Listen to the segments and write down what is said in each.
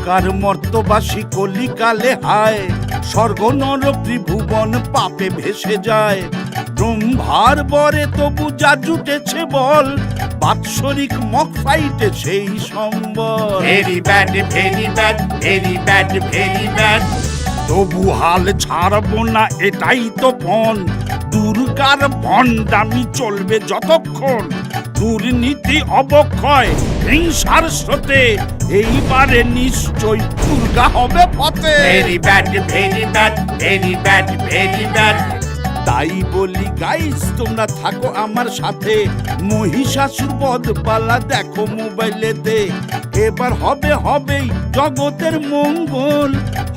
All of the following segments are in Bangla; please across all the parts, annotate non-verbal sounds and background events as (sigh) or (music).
নরকার মর্তবাসী কলিকালে হায়? স্বর্গ নর ত্রিভুবন পাপে ভেসে যায়। ব্রহ্মার বরে তবু যা জুটেছে বল বাৎসরিক মক ফাইটে সেই সম্বল। Very bad very bad very bad very bad তবু হাল ছাড়বো না এটাই তো পণ দুর্গার ভণ্ডামি চলবে যতক্ষণ দুর্নীতি অবক্ষয় হিংসার স্রোতে এইবারে নিশ্চয় দুর্গা হবে পথে। Very bad very bad very bad very bad তাই বলি গাইস তোমরা থাকো আমার সাথে। মহিষাসুর বধপালা দেখো মোবাইলেতে। এবার হবে হবেই জগতের মঙ্গল।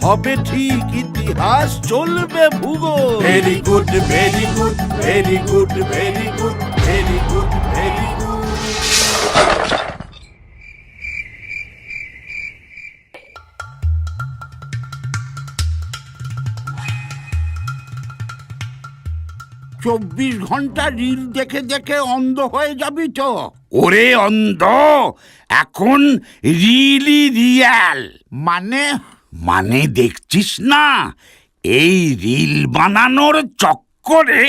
হবে ঠিক ইতিহাস চলবে ভূগোল। Very good very good very good very good very good very good চব্বিশ ঘণ্টা রিল দেখে দেখে অন্ধ হয়ে যাবি তো। ওরে অন্ধ এখন রিলি রিয়াল মানে? মানে দেখছিস না এই রিল বানানোর চক্করে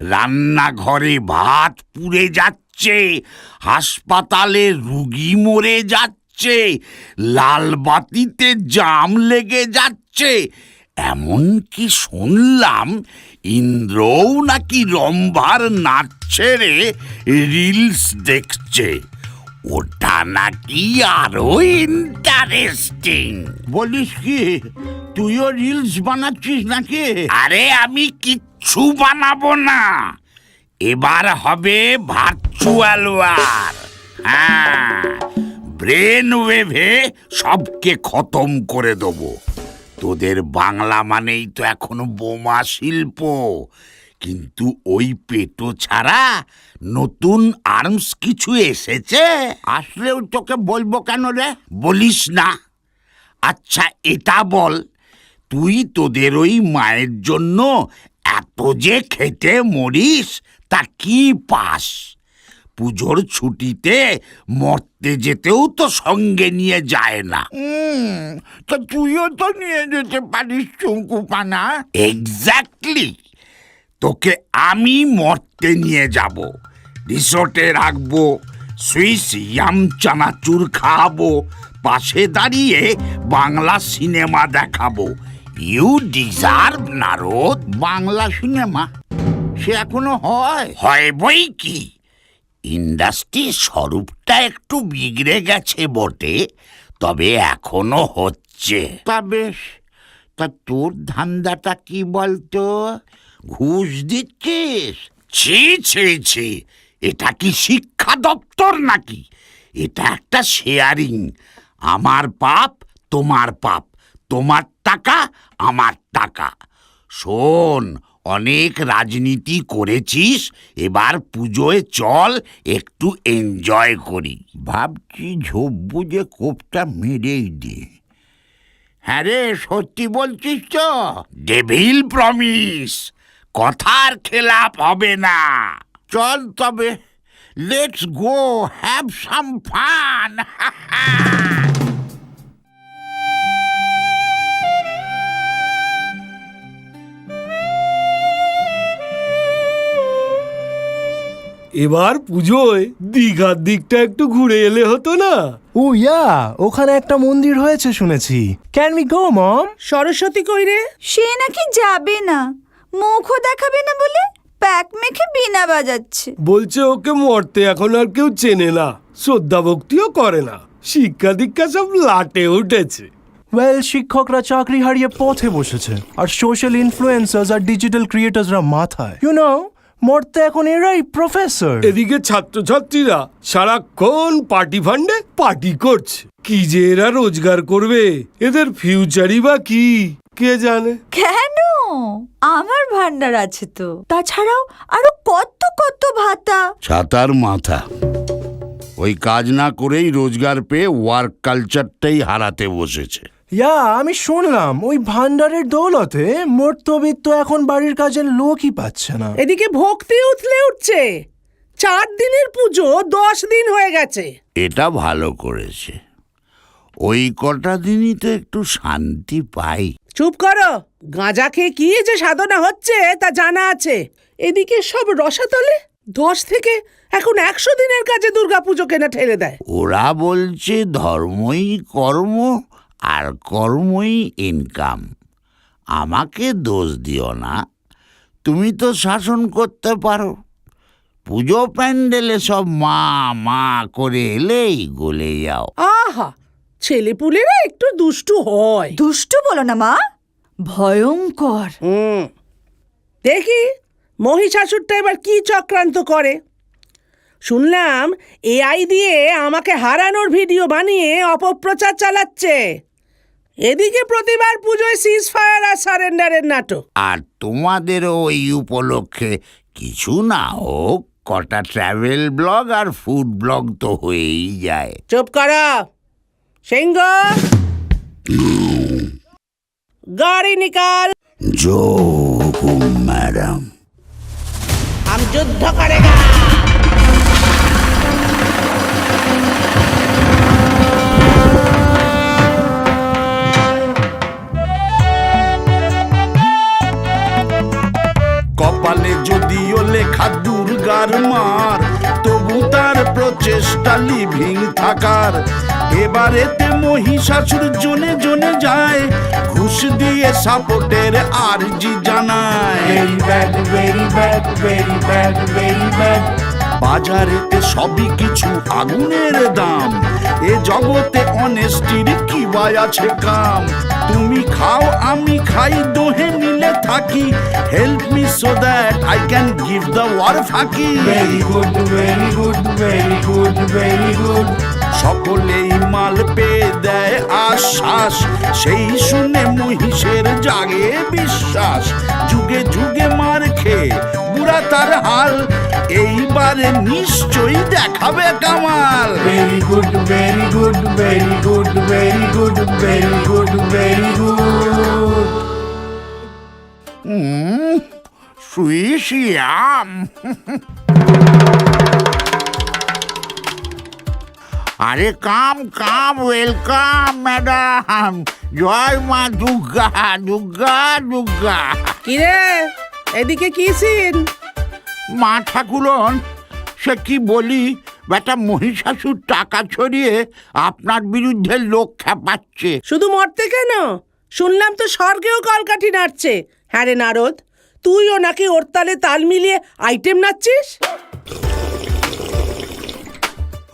রান্নাঘরে ভাত পুড়ে যাচ্ছে, হাসপাতালে রুগী মরে যাচ্ছে, লাল বাতিতে জাম লেগে যাচ্ছে। এমনকি শুনলাম? ইন্দ্রও নাকি রম্ভার নাচ ছেড়ে রিলস দেখছে। ওটা নাকি আরও ইন্টারেস্টিং বলিস কি? তুইও রিলস বানাচ্ছিস নাকি? আরে আমি কিচ্ছু বানাবো না। এবার হবে ভার্চুয়াল ওয়ার হ্যাঁ ব্রেন ওয়েভে সবকে খতম করে দেবো। তোদের বাংলা মানেই তো এখন বোমা শিল্প। কিন্তু ওই পেটো ছাড়া নতুন আর্মস কিছু এসেছে? আসলেও তোকে বলব কেন রে? বলিস না। আচ্ছা এটা বল তুই তোদের ওই মায়ের জন্য এত যে খেতে মরিস তা কি পাস? পুজোর ছুটিতে মরতে যেতেও তো সঙ্গে নিয়ে যায় না। তো তুইও তো নিয়ে যেতে পারিস চুঙ্কু পানা এক্স্যাক্টলি তোকে আমি মরতে নিয়ে যাব। রিসোর্টে রাখব সুইস ইয়াম চানাচুর খাওয়াবো পাশে দাঁড়িয়ে বাংলা সিনেমা দেখাবো। You deserve Narad Bangla cinema সে এখনও হয়। হয় বই কি? ইন্ডাস্ট্রির স্বরূপটা একটু বিগড়ে গেছে বটে তবে এখনও হচ্ছে। তা বেশ। তা তোর ধান্দাটা কি বলতো? ঘুষ দিচ্ছিস? ছি ছি ছি। এটা কি শিক্ষা দপ্তর নাকি? এটা একটা শেয়ারিং আমার পাপ তোমার পাপ। তোমার টাকা আমার টাকা। শোন অনেক রাজনীতি করেছিস এবার পুজোয় চল একটু এনজয় করি। ভাবছি ঝোপ বুঝে কোপটা মেরেই দি। হ্যাঁ রে সত্যি বলছিস তো? ডেভিল প্রমিস কথার খেলাপ হবে না। চল তবে let's go have some fun এবার পুজোয় দীঘার দিকটা একটু ঘুরে এলে হতো না। ও ইয়া ওখানে একটা মন্দির হয়েছে শুনেছি। Can we go mom Saraswati কইরে সে নাকি যাবে না। মুখও দেখাবে না বলে প্যাক মেখে বিনা বাজাচ্ছে। বলছে ওকে মরতে এখন আর কেউ চেনে না। শ্রদ্ধা ভক্তিও করে না। শিক্ষা দীক্ষা সব লাটে উঠেছে। ওয়েল শিক্ষকরা চাকরি হারিয়ে পথে বসেছে। আর সোশ্যাল ইনফ্লুয়েন্সার্স আর ডিজিটাল ক্রিয়েটার্সরা মাথায়। ইউ নো মরতে এখন এরাই প্রফেসর এদিকে ছাত্রছাত্রীরা সারাক্ষণ পার্টি ফান্ডে পার্টি করছে। কি যে এরা রোজগার করবে? এদের ফিউচারই বা কি? কে জানে? কেন? আমার ভান্ডার আছে তো। তাছাড়াও আরও কত কত ভাতা। ছাতার মাথা। ওই কাজ না করেই রোজগার পেয়ে ওয়ার্ক কালচারটাই হারাতে বসেছে। ইয়া আমি শুনলাম ওই ভান্ডারের দৌলতে মর্তবিত্ত এখন বাড়ির কাজের লোকই পাচ্ছে না। এদিকে ভক্তি উথলে উঠছে। চার দিনের পুজো দশ দিন হয়ে গেছে। এটা ভালো করেছে। ওই কটা দিনই তো একটু শান্তি পাই। চুপ করো। গাঁজা খেয়ে কি যে সাধনা হচ্ছে তা জানা আছে। এদিকে সব রসাতলে দশ থেকে এখন একশো দিনের কাজে দুর্গাপুজো কেনা ঠেলে দেয়। ওরা বলছে ধর্মই কর্ম। আর কর্মই ইনকাম আমাকে দোষ দিও না। তুমি তো শাসন করতে পারো। পুজো প্যান্ডেলে সব মা মা করে এলেই গলে যাও। আহা ছেলেপুলেরা একটু দুষ্টু হয়। দুষ্টু বলো না মা। ভয়ঙ্কর। হুম। দেখি মহিষাসুরটা এবার কি চক্রান্ত করে? শুনলাম এআই দিয়ে আমাকে হারানোর ভিডিও বানিয়ে অপপ্রচার চালাচ্ছে। এদিকে প্রতিবার পুজোয় সিজ ফায়ার আর সারেন্ডারের নাটক আর তোমাদেরও ওই উপলক্ষে কিছু না হোক কটা ট্রাভেল ব্লগ আর ফুড ব্লগ তো হয়েই যায় চুপ করা সিংহ গাড়ি নিকাল জো হুকুম ম্যাডাম हम युद्ध करेगा কপালে যদিও লেখা দুর্গার মার তবু তার প্রচেষ্টা লিভিং থাকার। এবারেতে মহিষাসুর জনে জনে যায় ঘুষ দিয়ে সাপোর্টের আরজি জানায়। বাজারেতে সবই কিছু আগুনের দাম এ জগতে অনেস্টির কি আছে কাম। তুমি খাও আমি খাই দোহে থাকি help me so that I can give the war ফাঁকি। সকলেই মাল পেয়ে দেয় আশ্বাস। সেই শুনে মহিষের জাগে বিশ্বাস। যুগে যুগে মার খেয়ে বুড়া তার হাল। এইবারে নিশ্চয়ই দেখাবে Kamal. Very good, very good, very good, very good, very good, very good. হুম সুইসিয়াম আরে কাম কাম ওয়েলকাম ম্যাডাম। জয় মা দুর্গা দুর্গা দুর্গা। কিরে এদিকে কি সিন? মা ঠাকুরন সে কি বলি? বেটা মহিষাসুর টাকা ছড়িয়ে আপনার বিরুদ্ধে লোক খেপাচ্ছে। শুধু মরতে কেন? শুনলাম তো স্বর্গেও কলকাঠি নাড়ছে। হ্যাঁ রে নারদ তুইও নাকি ওর তালে তাল মিলিয়ে আইটেম নাচছিস?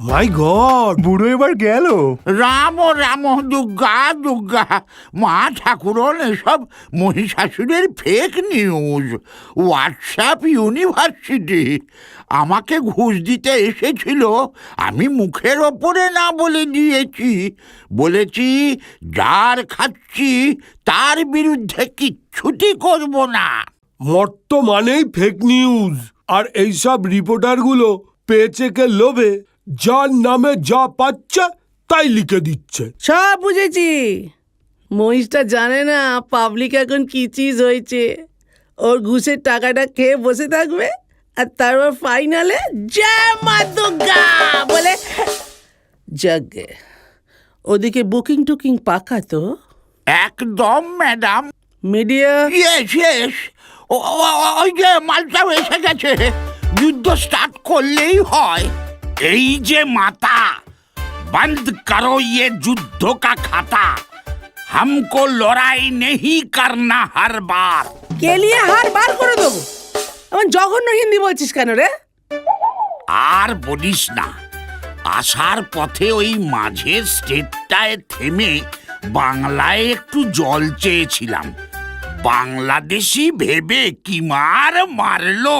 মাই গড বুড়ো এবার গেল। রাম ও রাম দুর্গা দুর্গা মা ঠাকুরন এসব মহিষাসুরের ফেক নিউজ হোয়াটসঅ্যাপ ইউনিভার্সিটি আমাকে ঘুষ দিতে এসেছিল আমি মুখের ওপরে না বলে দিয়েছি বলেছি যার খাচ্ছি তার বিরুদ্ধে কিচ্ছুটি করব না। মর্ত মানেই ফেক নিউজ আর এইসব রিপোর্টারগুলো পেয়েছে কে লোভে যার নামে যা পাচ্ছে তাই লিখে দিচ্ছে। সব বুঝেছি। মহিষটা জানে না পাবলিক এখন কি চিজ হয়েছে। ওর ঘুষের টাকাটা খেয়ে বসে থাকবে আর তারপর ফাইনালে জয় মা দুর্গা বলে যজ্ঞে ওদিকে বুকিং টুকিং পাকা তো? একদম ম্যাডাম মিডিয়া ইয়েস ইয়েস ওই যে মালটাও এসে গেছে। যুদ্ধ স্টার্ট করলেই হয়। এই যে মাতা বন্ধ করো ইয়ে যুদ্ধ কা খাতা हमको লড়াই नहीं करना हर बार কেলিয়ে হার বার করে দেবো এমন জঘন্য হিন্দি বলছিস কেন রে আর বলিস না আসার পথে ওই মাঝের স্টেটটায় থেমে বাংলায় একটু জল চেয়েছিলাম বাংলাদেশি ভেবে কি মার মারলো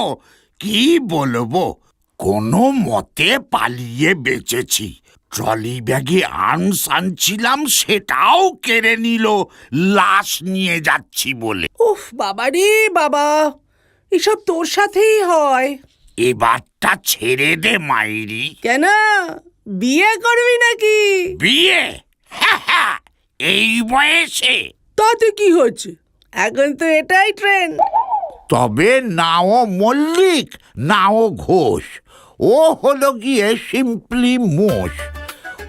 কি বলবো কোনো মতে পালিয়ে বেঁচেছি। ট্রলি ব্যাগে আর্মস আনছিলাম সেটাও কেড়ে নিল লাশ নিয়ে যাচ্ছি বলে। উফ বাবা রে বাবা এসব তোর সাথেই হয়। এবারটা ছেড়ে দে মাইরি। কেন? বিয়ে করবি নাকি? বিয়ে? হ্যাঁ, এই বয়সে। তাতে কি হচ্ছে এখন তো এটাই ট্রেন্ড তবে নাও মল্লিক নাও ঘোষ। ও হলো গিয়ে সিম্পলি মোষ।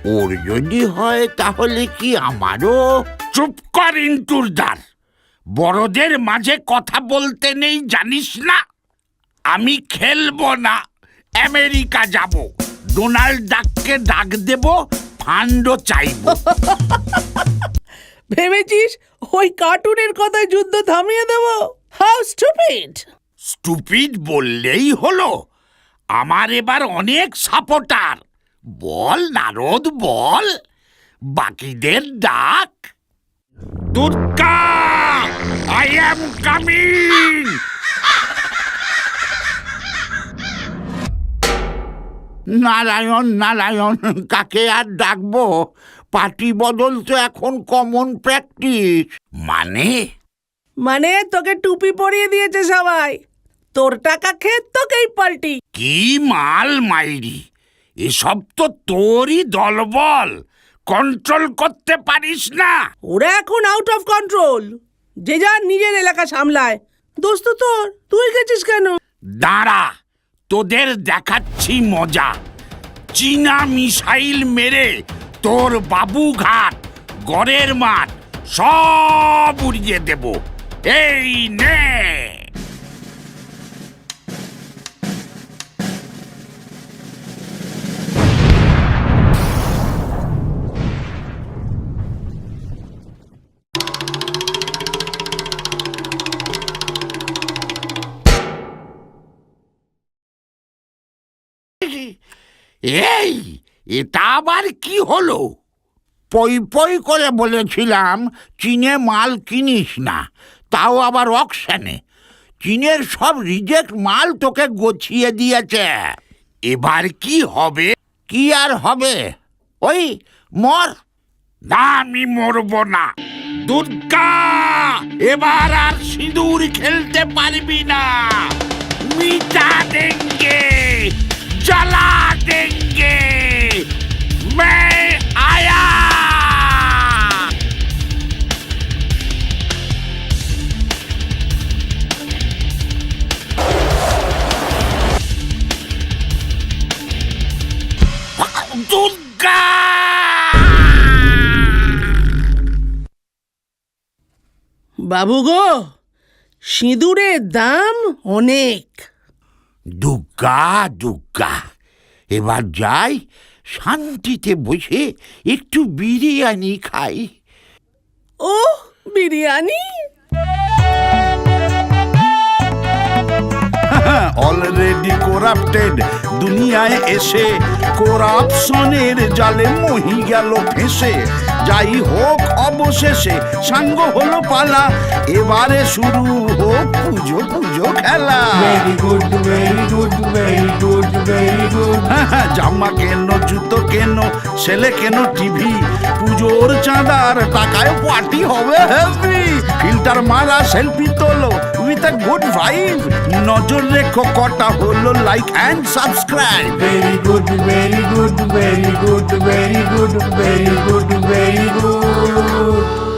ওর যদি হয় তাহলে কি আমারও? চুপ কর ইন্টুরদার। বড়দের মাঝে কথা বলতে নেই জানিস না? আমি খেলব না আমেরিকা যাব। ডোনাল্ড ডাককে ডাক দেব ফান্ডও চাইব। ভেবেছিস ওই কার্টুনের কথায় যুদ্ধ থামিয়ে দেব? How stupid! স্টুপিড বললেই হলো। আমার এবার অনেক সাপোর্টার। বল নারদ বল। বাকিদের ডাক। Durga I am coming Narayan Narayan কাকে আর ডাকবো? পার্টি বদল তো এখন কমন প্র্যাকটিস মানে? মানে তোকে টুপি পরিয়ে দিয়েছে সবাই। তোর টাকা খেয়ে তোকেই পাল্টি। কি মাল মাইরি? এসব তো তোরই দলবল। কন্ট্রোল করতে পারিস না। ওরা এখন আউট অফ কন্ট্রোল যে যার নিজের এলাকা সামলায়। দোস্ত তোর তুই গেছিস কেন? দাঁড়া তোদের দেখাচ্ছি মজা। চীনা মিসাইল মেরে তোর বাবুঘাট গড়ের মাঠ সব উড়িয়ে দেব। এই নে। এই, এটা আবার কি হলো? পই পই করে বলেছিলাম, চীনে মাল কিনিস না, তাও আবার অকশানে। চীনের সব রিজেক্ট মাল তোকে গছিয়ে দিয়েছে। এবার কি হবে? কি আর হবে? ওই, মর। না, আমি মরব না। দুর্গা, এবার আর সিঁদুর খেলতে পারবি না। মিটা দেঙ্গে জ্বালা দেঙ্গে मैं आया দুর্গা বাবু গো সিঁদুরের দাম অনেক দুর্গা দুর্গা এবার যাই শান্তিতে বসে একটু বিরিয়ানি খাই। ও বিরিয়ানি? (laughs) অলরেডি করাপ্টেড দুনিয়ায় এসে করাপশনের জালে মহি গেল ফেসে যাই হোক অবশেষে সাঙ্গ হলো পালা। এবারে শুরু হোক পুজো পুজো খেলা. জামা কেন জুতো কেন ছেলে কেন টিভি? পুজোর চাঁদার টাকায় পার্টি হবে হেভি ফিল্টার মারা সেলফি তোলো উইথ আ গুড ভাইব নজর রেখো কটা হলো like and subscribe Very good, very good, very good, very good, very good, very good.